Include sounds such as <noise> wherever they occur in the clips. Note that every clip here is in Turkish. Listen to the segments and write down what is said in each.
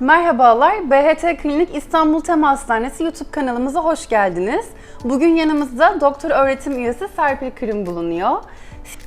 Merhabalar, BHT Klinik İstanbul Tema Hastanesi YouTube kanalımıza hoş geldiniz. Bugün yanımızda doktor öğretim üyesi Serpil Kırım bulunuyor.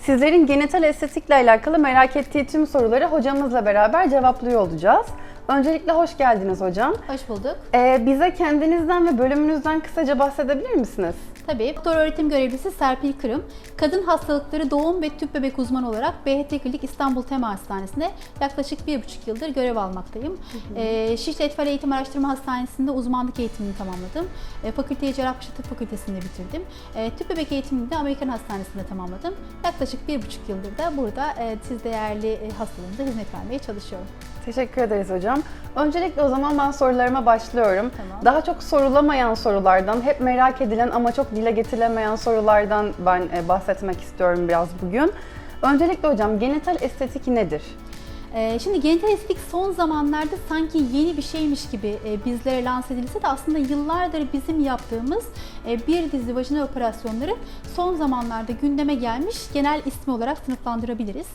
Sizlerin genital estetikle alakalı merak ettiği tüm soruları hocamızla beraber cevaplıyor olacağız. Öncelikle hoş geldiniz hocam. Hoş bulduk. Ee, bize kendinizden ve bölümünüzden kısaca bahsedebilir misiniz? Tabii. Doktor öğretim görevlisi Serpil Kırım, kadın hastalıkları doğum ve tüp bebek uzmanı olarak BHT Klinik İstanbul Tema Hastanesi'nde yaklaşık bir buçuk yıldır görev almaktayım. Ee, Şişli Etfal Eğitim Araştırma Hastanesi'nde uzmanlık eğitimini tamamladım. Ee, Fakülteyi Cerrahpaşa Tıp Fakültesi'nde bitirdim. Ee, tüp bebek eğitimini de Amerikan Hastanesi'nde tamamladım. Yaklaşık bir buçuk yıldır da burada e, siz değerli e, hastalarımıza hizmet vermeye çalışıyorum. Teşekkür ederiz hocam. Öncelikle o zaman ben sorularıma başlıyorum. Tamam. Daha çok sorulamayan sorulardan, hep merak edilen ama çok dile getirilemeyen sorulardan ben e, bahsetmek istiyorum biraz bugün. Öncelikle hocam genital estetik nedir? Ee, Şimdi genital estetik son zamanlarda sanki yeni bir şeymiş gibi e, bizlere lanse edilse de aslında yıllardır bizim yaptığımız e, bir dizi vajinal operasyonları son zamanlarda gündeme gelmiş genel ismi olarak sınıflandırabiliriz.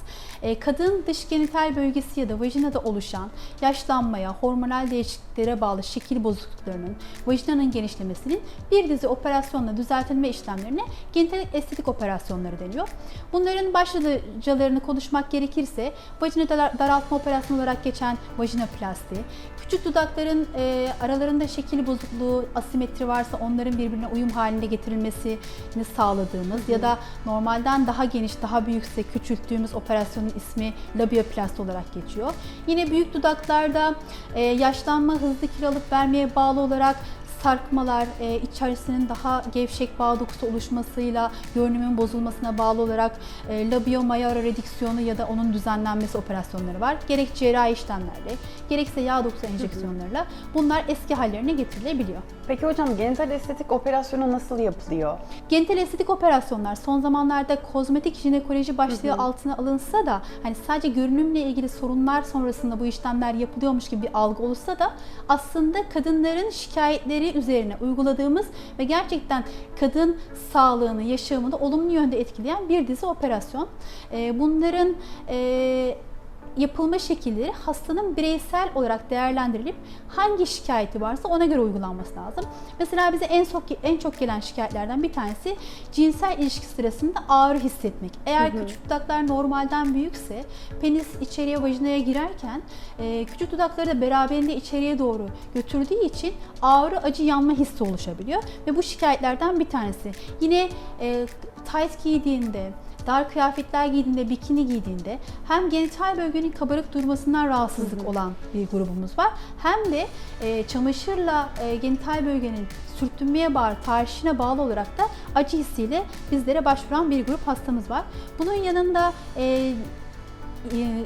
E, Kadın dış genital bölgesi ya da vajinada oluşan yaşlanmaya, hormonal değişikliklere bağlı şekil bozukluklarının, vajinanın genişlemesinin bir dizi operasyonla düzeltilme işlemlerine genital estetik operasyonları deniyor. Bunların başlıcalarını konuşmak gerekirse vajina dar- daraltma operasyonu olarak geçen vajinoplasti, küçük dudakların e, aralarında şekil bozukluğu, asimetri varsa onların birbirine uyum halinde getirilmesini sağladığımız ya da normalden daha geniş, daha büyükse küçülttüğümüz operasyonun ismi labioplasti olarak geçiyor. Yine büyük dudaklarda e, yaşlanma, hızlı kilo alıp vermeye bağlı olarak sarkmalar, e, içerisinin daha gevşek bağ dokusu oluşmasıyla görünümün bozulmasına bağlı olarak e, labiomayara redüksiyonu ya da onun düzenlenmesi operasyonları var. Gerek cerrahi işlemlerle, gerekse yağ dokusu enjeksiyonlarıyla bunlar eski hallerine getirilebiliyor. Peki hocam genital estetik operasyonu nasıl yapılıyor? Genital estetik operasyonlar son zamanlarda kozmetik jinekoloji başlığı altına alınsa da hani sadece görünümle ilgili sorunlar sonrasında bu işlemler yapılıyormuş gibi bir algı olursa da aslında kadınların şikayetleri üzerine uyguladığımız ve gerçekten kadın sağlığını, yaşamını olumlu yönde etkileyen bir dizi operasyon. Ee, Bunların e, yapılma şekilleri hastanın bireysel olarak değerlendirilip hangi şikayeti varsa ona göre uygulanması lazım. Mesela bize en çok en çok gelen şikayetlerden bir tanesi cinsel ilişki sırasında ağrı hissetmek. Eğer küçük dudaklar normalden büyükse penis içeriye vajinaya girerken e, küçük dudakları da beraberinde içeriye doğru götürdüğü için ağrı, acı, yanma hissi oluşabiliyor ve bu şikayetlerden bir tanesi. Yine e, tight giydiğinde dar kıyafetler giydiğinde, bikini giydiğinde hem genital bölgenin kabarık durmasından rahatsızlık olan bir grubumuz var. Hem de e, çamaşırla e, genital bölgenin sürtünmeye bağlı, tarşine bağlı olarak da acı hissiyle bizlere başvuran bir grup hastamız var. Bunun yanında e,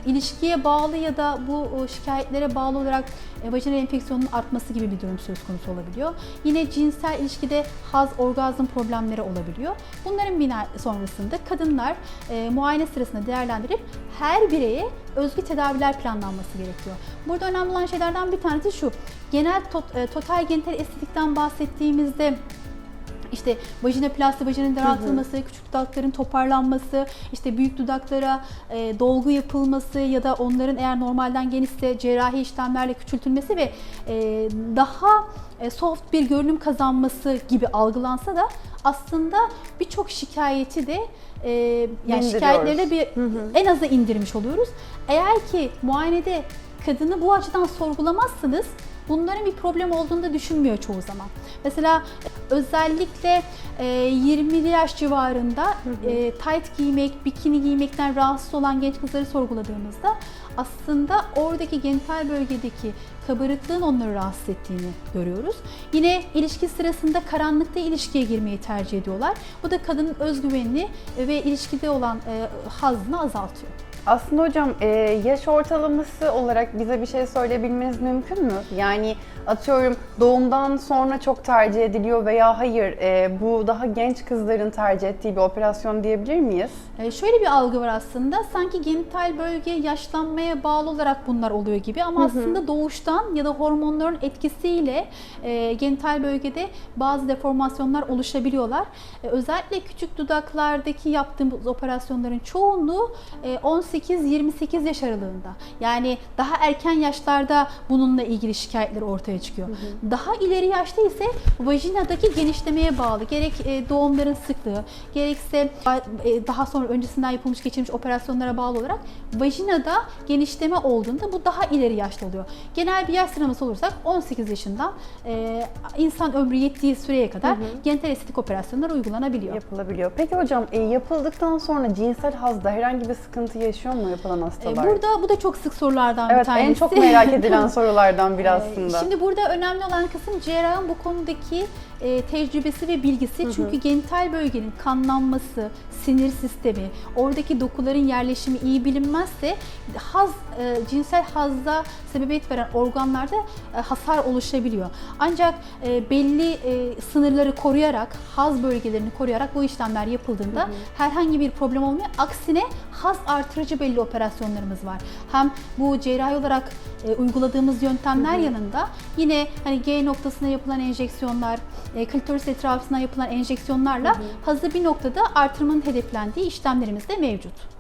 ilişkiye bağlı ya da bu e, şikayetlere bağlı olarak e, vajinal enfeksiyonun artması gibi bir durum söz konusu olabiliyor. Yine cinsel ilişkide haz, orgazm problemleri olabiliyor. Bunların bina sonrasında kadınlar e, muayene sırasında değerlendirip her bireye özgü tedaviler planlanması gerekiyor. Burada önemli olan şeylerden bir tanesi şu. Genel tot- e, total genital estetikten bahsettiğimizde işte vajinoplasti, vajinanın daraltılması, küçük dudakların toparlanması, işte büyük dudaklara e, dolgu yapılması ya da onların eğer normalden genişse cerrahi işlemlerle küçültülmesi ve e, daha e, soft bir görünüm kazanması gibi algılansa da aslında birçok şikayeti de e, yani şikayetlerle bir en aza indirmiş oluyoruz. Eğer ki muayenede kadını bu açıdan sorgulamazsınız bunların bir problem olduğunu da düşünmüyor çoğu zaman. Mesela özellikle e, 20'li yaş civarında e, tight giymek, bikini giymekten rahatsız olan genç kızları sorguladığımızda aslında oradaki genital bölgedeki kabarıklığın onları rahatsız ettiğini görüyoruz. Yine ilişki sırasında karanlıkta ilişkiye girmeyi tercih ediyorlar. Bu da kadının özgüvenini ve ilişkide olan e, hazzını azaltıyor. Aslında hocam e, yaş ortalaması olarak bize bir şey söyleyebilmeniz mümkün mü? Yani atıyorum doğumdan sonra çok tercih ediliyor veya hayır e, bu daha genç kızların tercih ettiği bir operasyon diyebilir miyiz? Ee, Şöyle bir algı var aslında. Sanki genital bölge yaşlanmaya bağlı olarak bunlar oluyor gibi ama aslında doğuştan ya da hormonların etkisiyle e, genital bölgede bazı deformasyonlar oluşabiliyorlar. E, özellikle küçük dudaklardaki yaptığımız operasyonların çoğunluğu e, 18-28 yaş aralığında yani daha erken yaşlarda bununla ilgili şikayetler ortaya çıkıyor. Daha ileri yaşta ise vajinadaki genişlemeye bağlı gerek e, doğumların sıklığı gerekse e, daha sonra öncesinden yapılmış geçirilmiş operasyonlara bağlı olarak vajinada genişleme olduğunda bu daha ileri yaşta oluyor. Genel bir yaş sıralaması olursak 18 yaşından e, insan ömrü yettiği süreye kadar genital estetik operasyonlar uygulanabiliyor. Yapılabiliyor. Peki hocam yapıldıktan sonra cinsel hazda herhangi bir sıkıntı yaşıyor mu yapılan E, hastalar? Burada bu da çok sık sorulardan bir evet tanesi. en çok merak edilen <laughs> sorulardan biri Ee, aslında. Şimdi burada önemli olan kısım cerrahın bu konudaki e, tecrübesi ve bilgisi. Çünkü genital bölgenin kanlanması, sinir sistemi, oradaki dokuların yerleşimi iyi bilinmezse haz e, cinsel hazza sebebiyet veren organlarda e, hasar oluşabiliyor. Ancak e, belli e, sınırları koruyarak, haz bölgelerini koruyarak bu işlemler yapıldığında herhangi bir problem olmuyor. Aksine haz artırıcı belli operasyonlarımız var. Hem bu cerrahi olarak e, uyguladığımız yöntemler yanında yine hani G noktasına yapılan enjeksiyonlar, e, klitoris etrafına yapılan enjeksiyonlarla hazı bir noktada artırmanın hedeflendiği işlemlerimiz de mevcut.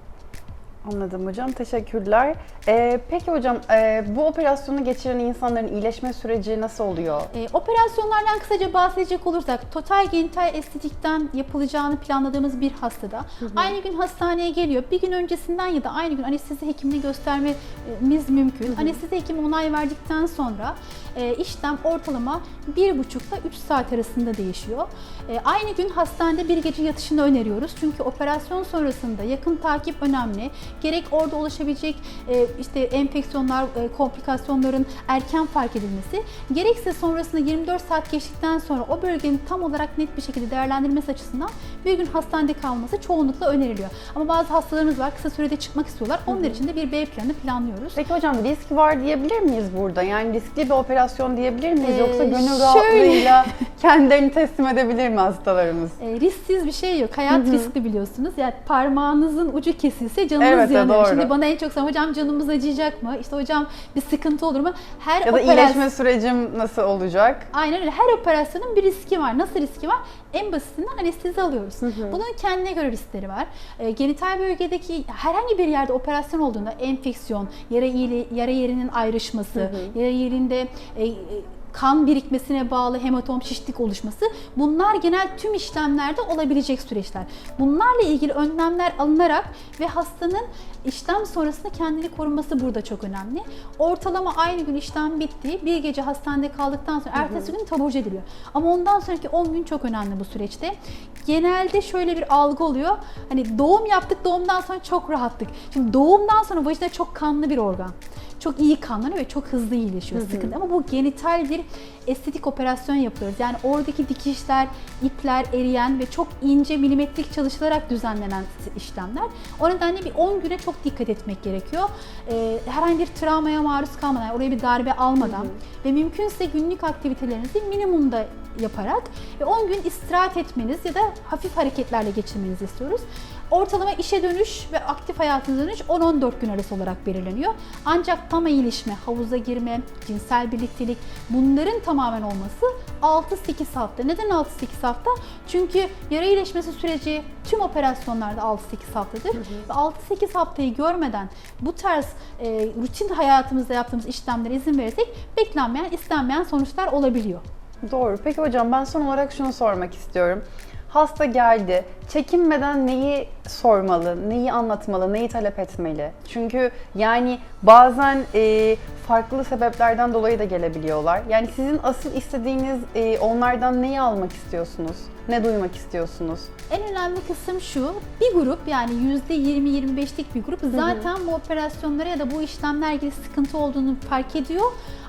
Anladım hocam. Teşekkürler. Ee, peki hocam e, bu operasyonu geçiren insanların iyileşme süreci nasıl oluyor? E, operasyonlardan kısaca bahsedecek olursak total genital estetikten yapılacağını planladığımız bir hastada aynı gün hastaneye geliyor. Bir gün öncesinden ya da aynı gün anestezi hekimine göstermemiz mümkün. Anestezi hekimi onay verdikten sonra e, işlem ortalama 1,5 ile 3 saat arasında değişiyor. E, aynı gün hastanede bir gece yatışını öneriyoruz. Çünkü operasyon sonrasında yakın takip önemli. Gerek orada oluşabilecek e, işte enfeksiyonlar, e, komplikasyonların erken fark edilmesi, gerekse sonrasında 24 saat geçtikten sonra o bölgenin tam olarak net bir şekilde değerlendirilmesi açısından bir gün hastanede kalması çoğunlukla öneriliyor. Ama bazı hastalarımız var kısa sürede çıkmak istiyorlar. Onlar için de bir B planı planlıyoruz. Peki hocam risk var diyebilir miyiz burada? Yani riskli bir operasyon diyebilir miyiz? Ee, Yoksa gönül şöyle- rahatlığıyla <laughs> kendilerini teslim edebilir mi hastalarımız? E, risksiz bir şey yok. Hayat riskli biliyorsunuz. Yani parmağınızın ucu kesilse canınız Evet, yanıyor. doğru. Şimdi bana en çok soran hocam canımız acıyacak mı? İşte hocam bir sıkıntı olur mu? Her Ya da operasyon iyileşme sürecim nasıl olacak? Aynen öyle. Her operasyonun bir riski var. Nasıl riski var? En basitinden anestezi alıyoruz. Bunun kendine göre riskleri var. E, genital bölgedeki herhangi bir yerde operasyon olduğunda enfeksiyon, yara, yara yerinin ayrışması, yara yerinde e, e, kan birikmesine bağlı hematom, şişlik oluşması bunlar genel tüm işlemlerde olabilecek süreçler. Bunlarla ilgili önlemler alınarak ve hastanın işlem sonrasında kendini koruması burada çok önemli. Ortalama aynı gün işlem bitti. Bir gece hastanede kaldıktan sonra ertesi gün taburcu ediliyor. Ama ondan sonraki 10 gün çok önemli bu süreçte. Genelde şöyle bir algı oluyor. Hani doğum yaptık, doğumdan sonra çok rahattık. Şimdi doğumdan sonra vajina çok kanlı bir organ. Çok iyi kanlanıyor ve çok hızlı iyileşiyor sıkıntı. Ama bu genital bir estetik operasyon yapıyoruz. Yani oradaki dikişler, ipler eriyen ve çok ince milimetrik çalışılarak düzenlenen işlemler. O nedenle bir 10 güne çok dikkat etmek gerekiyor. Ee, herhangi bir travmaya maruz kalmadan, yani oraya bir darbe almadan ve mümkünse günlük aktivitelerinizi minimumda yaparak ve 10 gün istirahat etmeniz ya da hafif hareketlerle geçirmenizi istiyoruz. Ortalama işe dönüş ve aktif hayatınıza dönüş 10-14 gün arası olarak belirleniyor. Ancak tam iyileşme, havuza girme, cinsel birliktelik bunların tamamen olması 6-8 hafta. Neden 6-8 hafta? Çünkü yara iyileşmesi süreci tüm operasyonlarda 6-8 haftadır. Ve 6-8 haftayı görmeden bu tarz e, rutin hayatımızda yaptığımız işlemlere izin verirsek beklenmeyen, istenmeyen sonuçlar olabiliyor. Doğru. Peki hocam ben son olarak şunu sormak istiyorum. Hasta geldi. Çekinmeden neyi sormalı, neyi anlatmalı, neyi talep etmeli? Çünkü yani bazen e, farklı sebeplerden dolayı da gelebiliyorlar. Yani sizin asıl istediğiniz e, onlardan neyi almak istiyorsunuz? Ne duymak istiyorsunuz? En önemli kısım şu, bir grup yani %20-25'lik bir grup zaten bu operasyonlara ya da bu işlemlerle ilgili sıkıntı olduğunu fark ediyor,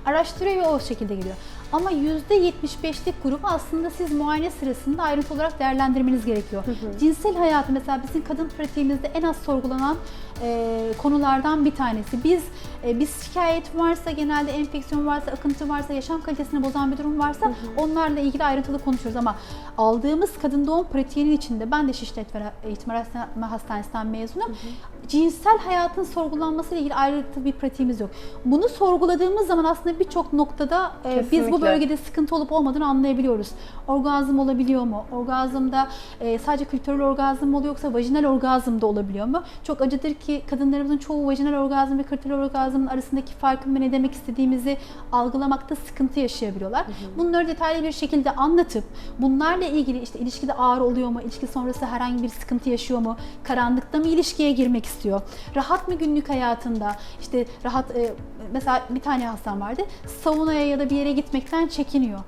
araştırıyor ve o şekilde geliyor. Ama %75'lik grubu aslında siz muayene sırasında ayrıntı olarak değerlendirmeniz gerekiyor. Cinsel hayatı mesela bizim kadın pratiğimizde en az sorgulanan e, konulardan bir tanesi. Biz e, biz şikayet varsa, genelde enfeksiyon varsa, akıntı varsa, yaşam kalitesini bozan bir durum varsa onlarla ilgili ayrıntılı konuşuyoruz ama aldığımız kadın doğum pratiğinin içinde ben de Şişli Eğitim Araştırma Hastanesi'nden mezunum. Cinsel hayatın sorgulanması ile ilgili ayrıntılı bir pratiğimiz yok. Bunu sorguladığımız zaman aslında birçok noktada e, biz bu Bölgede sıkıntı olup olmadığını anlayabiliyoruz. Orgazm olabiliyor mu? Orgazmda e, sadece klitoral orgazm mı oluyor yoksa vajinal orgazm da olabiliyor mu? Çok acıdır ki kadınlarımızın çoğu vajinal orgazm ve klitor orgazmın arasındaki farkın ve ne demek istediğimizi algılamakta sıkıntı yaşayabiliyorlar. Bunları detaylı bir şekilde anlatıp bunlarla ilgili işte ilişkide ağrı oluyor mu, ilişki sonrası herhangi bir sıkıntı yaşıyor mu, karanlıkta mı ilişkiye girmek istiyor, rahat mı günlük hayatında, işte rahat e, mesela bir tane hastam vardı saunaya ya da bir yere gitmekten çekiniyor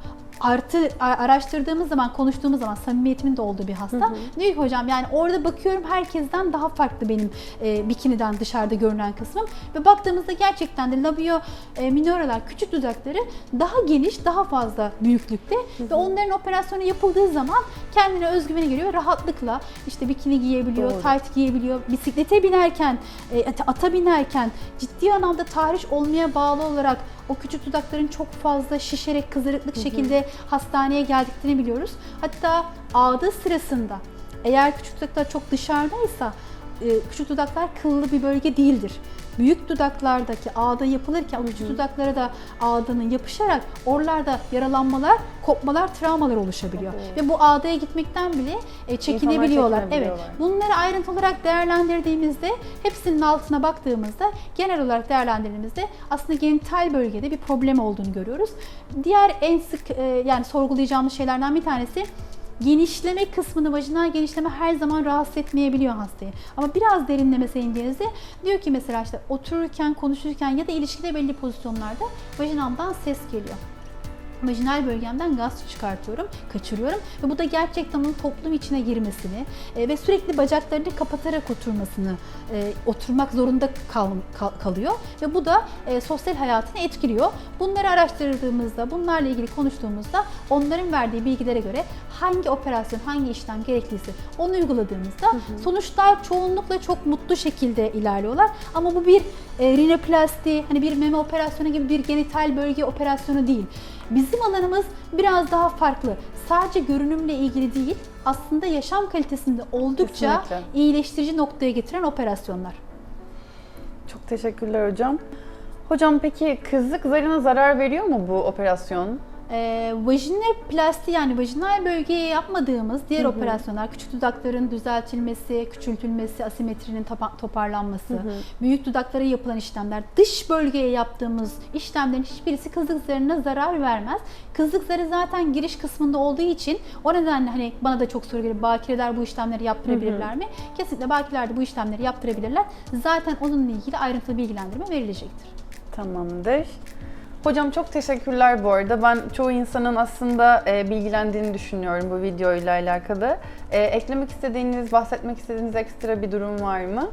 artı araştırdığımız zaman, konuştuğumuz zaman samimiyetimin de olduğu bir hasta. Diyor ki hocam yani orada bakıyorum herkesten daha farklı benim e, bikiniden dışarıda görünen kısmım. Ve baktığımızda gerçekten de labio e, minoralar, küçük dudakları daha geniş, daha fazla büyüklükte. Ve onların operasyonu yapıldığı zaman kendine özgüveni geliyor ve rahatlıkla işte bikini giyebiliyor, Doğru. tayt giyebiliyor. Bisiklete binerken, e, ata binerken ciddi anlamda tahriş olmaya bağlı olarak o küçük dudakların çok fazla şişerek kızarıklık şekilde hastaneye geldiklerini biliyoruz. Hatta ağda sırasında eğer küçük dudaklar çok dışarıdaysa e, küçük dudaklar kıllı bir bölge değildir. Büyük dudaklardaki ağda yapılırken küçük dudaklara da ağdanın yapışarak oralarda yaralanmalar, kopmalar, travmalar oluşabiliyor. Ve bu ağdaya gitmekten bile e, çekinebiliyorlar. Evet. Bunları ayrıntı olarak değerlendirdiğimizde, hepsinin altına baktığımızda, genel olarak değerlendirdiğimizde aslında genital bölgede bir problem olduğunu görüyoruz. Diğer en sık e, yani sorgulayacağımız şeylerden bir tanesi genişleme kısmını, vajinal genişleme her zaman rahatsız etmeyebiliyor hastayı. Ama biraz derinlemesine indiğinizde diyor ki mesela işte otururken, konuşurken ya da ilişkide belli pozisyonlarda vajinamdan ses geliyor vajinal bölgemden gaz çıkartıyorum, kaçırıyorum ve bu da gerçekten onun toplum içine girmesini e, ve sürekli bacaklarını kapatarak oturmasını, e, oturmak zorunda kal, kal- kalıyor ve bu da e, sosyal hayatını etkiliyor. Bunları araştırdığımızda, bunlarla ilgili konuştuğumuzda onların verdiği bilgilere göre hangi operasyon, hangi işlem gerekliyse onu uyguladığımızda sonuçlar çoğunlukla çok mutlu şekilde ilerliyorlar. Ama bu bir e, rinoplasti, hani bir meme operasyonu gibi bir genital bölge operasyonu değil. Bizim alanımız biraz daha farklı. Sadece görünümle ilgili değil, aslında yaşam kalitesinde oldukça Kesinlikle. iyileştirici noktaya getiren operasyonlar. Çok teşekkürler hocam. Hocam peki kızlık zarına zarar veriyor mu bu operasyon? Ee, vajinoplasti yani vajinal bölgeye yapmadığımız diğer operasyonlar, küçük dudakların düzeltilmesi, küçültülmesi, asimetrinin topa- toparlanması, büyük dudaklara yapılan işlemler, dış bölgeye yaptığımız işlemlerin hiçbirisi kızlık zarına zarar vermez. Kızlık zarı zaten giriş kısmında olduğu için o nedenle hani bana da çok soru geliyor, bakireler bu işlemleri yaptırabilirler mi? Kesinlikle bakireler de bu işlemleri yaptırabilirler. Zaten onunla ilgili ayrıntılı bilgilendirme verilecektir. Tamamdır. Hocam çok teşekkürler bu arada. Ben çoğu insanın aslında e, bilgilendiğini düşünüyorum bu videoyla alakalı. E, eklemek istediğiniz, bahsetmek istediğiniz ekstra bir durum var mı?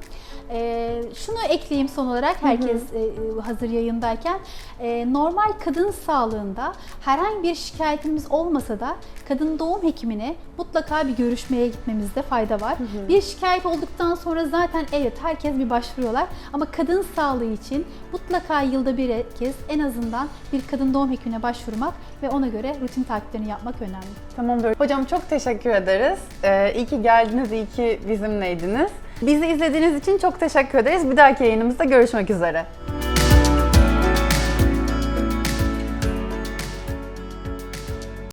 Ee, şunu ekleyeyim son olarak herkes e, e, hazır yayındayken. E, normal kadın sağlığında herhangi bir şikayetimiz olmasa da kadın doğum hekimine mutlaka bir görüşmeye gitmemizde fayda var. Bir şikayet olduktan sonra zaten evet herkes bir başvuruyorlar ama kadın sağlığı için mutlaka yılda bir kez en azından bir kadın doğum hekimine başvurmak ve ona göre rutin takiplerini yapmak önemli. Tamamdır. Hocam çok teşekkür ederiz. Ee, iyi ki geldiniz, iyi ki bizimleydiniz. Bizi izlediğiniz için çok teşekkür ederiz. Bir dahaki yayınımızda görüşmek üzere.